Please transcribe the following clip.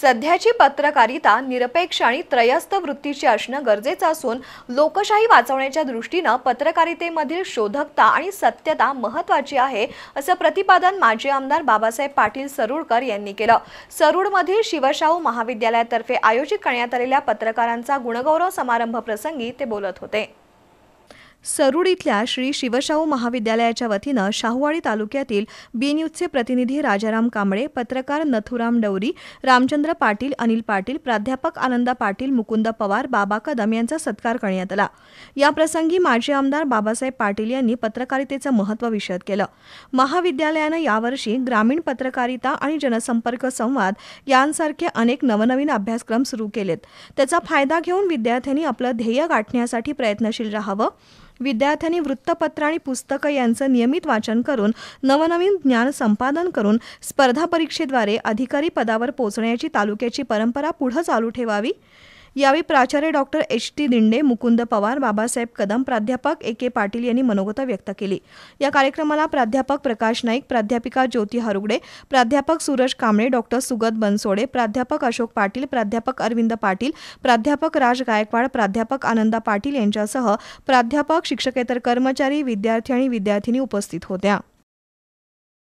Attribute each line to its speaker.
Speaker 1: सध्याची पत्रकारिता निरपेक्ष आणि त्रयस्थ वृत्तीची असणं गरजेचं असून लोकशाही वाचवण्याच्या दृष्टीनं पत्रकारितेमधील शोधकता आणि सत्यता महत्त्वाची आहे असं प्रतिपादन माजी आमदार बाबासाहेब पाटील सरुडकर यांनी केलं. सरुडमधील शिवशाहू महाविद्यालयातर्फे आयोजित करण्यात आलेल्या पत्रकारांचा गुणगौरव समारंभ प्रसंगी ते बोलत होते. सरूड इथल्या श्री शिवशाहू महाविद्यालयाच्या वतीनं शाहूवाडी तालुक्यातील बी न्यूजचे प्रतिनिधी राजाराम कांबळे पत्रकार नथुराम डवरी रामचंद्र पाटील अनिल पाटील प्राध्यापक आनंदा पाटील मुकुंद पवार बाबा कदम यांचा सत्कार करण्यात आला. या प्रसंगी माजी आमदार बाबासाहेब पाटील यांनी पत्रकारितेचं महत्त्व विषद केलं. महाविद्यालयानं यावर्षी ग्रामीण पत्रकारिता आणि जनसंपर्क संवाद यांसारखे अनेक नवनवीन अभ्यासक्रम सुरू केलेत. त्याचा फायदा घेऊन विद्यार्थ्यांनी आपलं ध्येय गाठण्यासाठी प्रयत्नशील राहावं. विद्यार्थ्यांनी वृत्तपत्र आणि पुस्तकं यांचं नियमित वाचन करून नवनवीन ज्ञान संपादन करून स्पर्धा परीक्षेद्वारे अधिकारी पदावर पोचण्याची तालुक्याची परंपरा पुढं चालू ठेवावी? यावेळी प्राचार्य doctor H T Dinde Mukund Pawar Babasaheb Kadam प्राध्यापक ए के पाटील यांनी मनोगत व्यक्त केली. या कार्यक्रमाला प्राध्यापक प्रकाश नाईक प्राध्यापिका ज्योती हरुगडे प्राध्यापक सूरज कांबळे डॉक्टर सुगत बनसोडे प्राध्यापक अशोक पाटील प्राध्यापक अरविंद पाटील प्राध्यापक राज गायकवाड प्राध्यापक आनंदा पाटील यांच्यासह प्राध्यापक शिक्षकेतर कर्मचारी विद्यार्थी आणि विद्यार्थिनी उपस्थित होत्या.